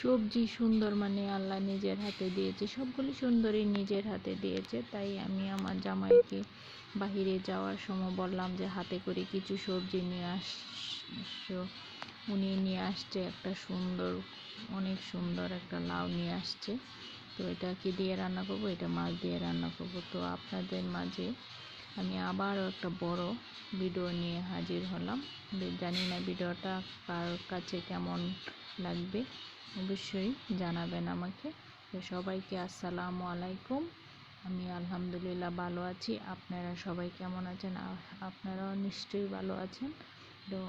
সবজি সুন্দর মানে আল্লাহ নিজের হাতে দিয়েছে, সবগুলি সুন্দরই নিজের হাতে দিয়েছে। তাই আমি আমার জামাইকে বাহিরে যাওয়ার সময় বললাম যে, হাতে করে কিছু সবজি নিয়ে আসছো উনি নিয়ে আসছে একটা সুন্দর, অনেক সুন্দর একটা লাউ নিয়ে আসছে। তো এটা কি দিয়ে রান্না করব? এটা মাছ দিয়ে রান্না করব। তো আপনাদের মাঝে আমি আবারও একটা বড় ভিডিও নিয়ে হাজির হলাম। জানি না ভিডিওটা কার কাছে কেমন লাগবে, অবশ্যই জানাবেন আমাকে। তো সবাইকে আসসালামু আলাইকুম। আমি আলহামদুলিল্লাহ ভালো আছি। আপনারা সবাই কেমন আছেন? আপনারাও নিশ্চয়ই ভালো আছেন। তো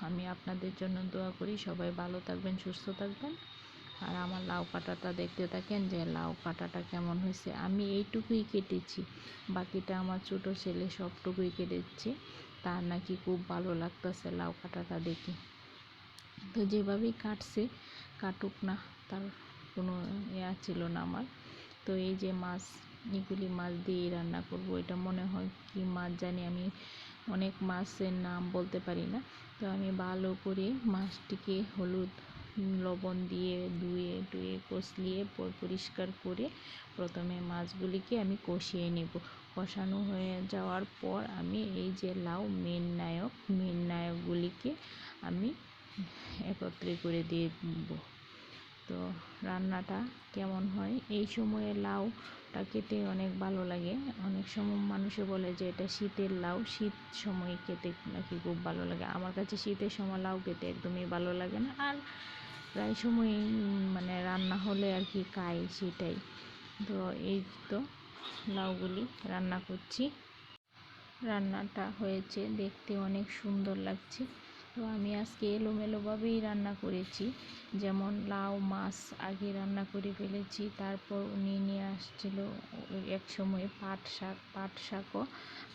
আমি আপনাদের জন্য দোয়া করি, সবাই ভালো থাকবেন, সুস্থ থাকবেন। আর আমার লাউ কাটাটা দেখতে থাকেন যে লাউ কাটাটা কেমন হয়েছে। আমি এইটুকুই কেটেছি। বাকিটা আমার ছোটো ছেলে সবটুকুই কেটেছে। তার নাকি খুব ভালো লাগতেছে লাউ কাটাটা দেখে। তো যেভাবেই কাটছে, কাটুক না, তার কোনো ইয়া ছিল না আমার। তো এই যে মাছ এগুলি মাছ দিয়েই রান্না করব, এটা মনে হয় কি মাছ জানি আমি, অনেক মাছের নাম বলতে পারি না। তো আমি ভালো করে মাছটিকে হলুদ, লবণ দিয়ে ধুয়ে টুয়ে কষলিয়ে পরিষ্কার করে প্রথমে মাছগুলিকে আমি কষিয়ে নেব। কষানো হয়ে যাওয়ার পর আমি এই যে লাউ, মেন নায়ক, মেন নায়কগুলিকে আমি একত্রে করে দিয়ে দেবো তো রান্নাটা কেমন হয়? এই সময়ে লাউটা খেতে অনেক ভালো লাগে। অনেক সময় মানুষে বলে যে, এটা শীতের লাউ। শীত সময় খেতে নাকি খুব ভালো লাগে। আমার কাছে শীতের সময় লাউ খেতে একদমই ভালো লাগে না। আর প্রায় সময়ই মানে রান্না হলে আর কি খাই সেটাই। তো এই তো লাউগুলি রান্না করছি। রান্নাটা হয়েছে দেখতে অনেক সুন্দর লাগছে। তো আমি আজকে এলোমেলোভাবেই রান্না করেছি। যেমন লাউ, মাছ আগে রান্না করে ফেলেছি, তারপর উনি নিয়ে আসছিল এক সময় পাট শাক, পাট শাকও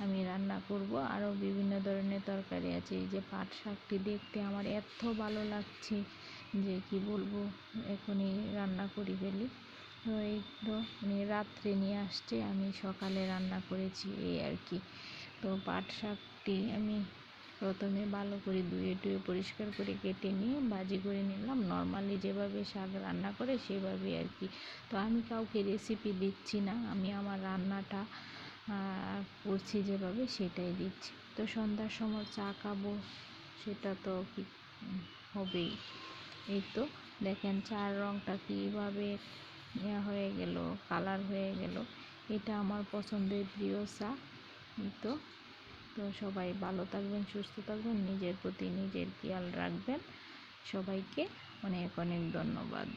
আমি রান্না করব। আরও বিভিন্ন ধরনের তরকারি আছে। এই যে পাট শাকটি দেখতে আমার এত ভালো লাগছে যে কি বলব, এখনই রান্না করে ফেলি। তো এই তো উনি রাত্রে নিয়ে আসছে, আমি সকালে রান্না করেছি এই আর কি। তো পাট শাকটি আমি প্রথমে ভালো করে ধুয়ে টুয়ে পরিষ্কার করে কেটে নিয়ে ভাজি করে নিলাম। নর্মালি যেভাবে শাক রান্না করে সেভাবে আর কি। তো আমি কাউকে রেসিপি দিচ্ছি না, আমি আমার রান্নাটা করছি যেভাবে সেটাই দিচ্ছি। তো সন্ধ্যার সময় চা খাব, সেটা তো কি হবেই। এই তো দেখেন চার রঙটা কীভাবে হয়ে গেল কালার হয়ে গেল। এটা আমার পছন্দের প্রিয় চা। তো তো সবাই ভালো থাকবেন, সুস্থ থাকবেন, নিজের প্রতি নিজের খেয়াল রাখবেন। সবাইকে অনেক অনেক ধন্যবাদ।